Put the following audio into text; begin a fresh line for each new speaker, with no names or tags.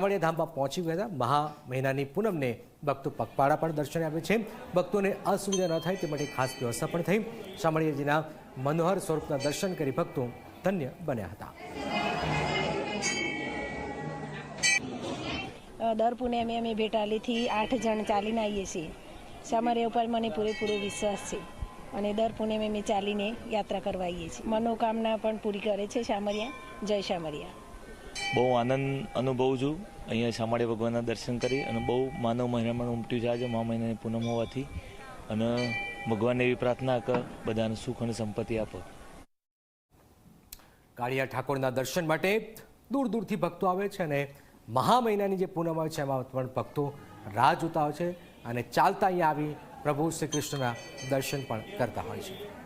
શામળિયા ધામમાં પહોંચી ગયા હતા. મહા મહિનાની પૂનમને ભક્તો પગપાળા પણ દર્શને આવે છે. ભક્તોને અસુવિધા ન થાય તે માટે ખાસ વ્યવસ્થા પણ થઈ. શામળિયાજીના મનોહર સ્વરૂપના દર્શન કરી ભક્તો ધન્ય બન્યા હતા.
દર પૂનમે અમે ભેટાલીથી આઠ જણ ચાલીને આવીએ છીએ. સામરિયા ઉપર મને પૂરેપૂરો વિશ્વાસ છે અને દર પૂનમે અમે ચાલીને યાત્રા કરવા આવીએ છીએ. મનોકામના પણ પૂરી કરે છે શામરિયા જય શામરિયા
બહુ આનંદ અનુભવું છું. અહીંયા શામાળી ભગવાનના દર્શન કરી અને બહુ માનવ મહિનામાં ઉમટ્યું છે આજે મહા મહિનાની પૂનમ હોવાથી. અને ભગવાનને એવી પ્રાર્થના કર, બધાને સુખ અને સંપત્તિ આપો.
કાળિયા ઠાકોરના દર્શન માટે દૂર દૂરથી ભક્તો આવે છે અને મહા મહિનાની જે પૂનમ આવે છે, એમાં પણ ભક્તો રાહ જોતા હોય છે અને ચાલતા અહીંયા આવી પ્રભુ શ્રી કૃષ્ણના દર્શન પણ કરતા હોય છે.